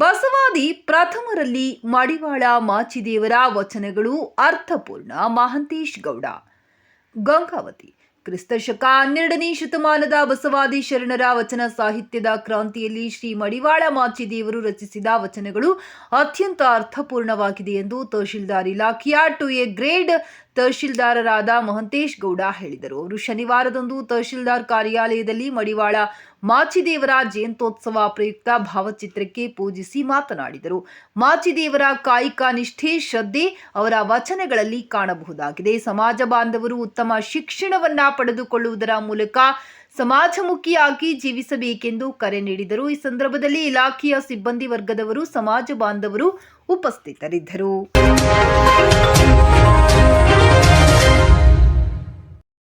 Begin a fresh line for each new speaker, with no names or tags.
ಇದರಲ್ಲಿ ಮಡಿವಾಳ ಮಾಚಿದೇವರ ವಚನಗಳು ಅರ್ಥಪೂರ್ಣ ಮಹಂತೇಶ್ ಗೌಡ. ಗಂಗಾವತಿ ಕ್ರಿಸ್ತಶಕ ಹನ್ನೆರಡನೇ ಶತಮಾನದ ಬಸವಾದಿ ಶರಣರ ವಚನ ಸಾಹಿತ್ಯದ ಕ್ರಾಂತಿಯಲ್ಲಿ ಶ್ರೀ ಮಡಿವಾಳ ಮಾಚಿದೇವರು ರಚಿಸಿದ ವಚನಗಳು ಅತ್ಯಂತ ಅರ್ಥಪೂರ್ಣವಾಗಿದೆ ಎಂದು ತಹಶೀಲ್ದಾರ್ ಇಲಾಖೆಯ ಟು ಎ ಗ್ರೇಡ್ ತಹಶೀಲ್ದಾರರಾದ ಮಹಂತೇಶ್ ಗೌಡ ಹೇಳಿದರು. ಅವರು ಶನಿವಾರದಂದು ತಹಶೀಲ್ದಾರ್ ಕಾರ್ಯಾಲಯದಲ್ಲಿ ಮಡಿವಾಳ ಮಾಚಿದೇವರ ಜಯಂತ್ಯೋತ್ಸವ ಪ್ರಯುಕ್ತ ಭಾವಚಿತ್ರಕ್ಕೆ ಪೂಜಿಸಿ ಮಾತನಾಡಿದರು. ಮಾಚಿದೇವರ ಕಾಯಿಕ ನಿಷ್ಠೆ, ಶ್ರದ್ಧೆ ಅವರ ವಚನಗಳಲ್ಲಿ ಕಾಣಬಹುದಾಗಿದೆ. ಸಮಾಜ ಬಾಂಧವರು ಉತ್ತಮ ಶಿಕ್ಷಣವನ್ನ ಪಡೆದುಕೊಳ್ಳುವುದರ ಮೂಲಕ ಸಮಾಜಮುಖಿಯಾಗಿ ಜೀವಿಸಬೇಕೆಂದು ಕರೆ ನೀಡಿದರು. ಈ ಸಂದರ್ಭದಲ್ಲಿ ಇಲಾಖೆಯ ಸಿಬ್ಬಂದಿ ವರ್ಗದವರು, ಸಮಾಜ ಬಾಂಧವರು ಉಪಸ್ಥಿತರಿದ್ದರು.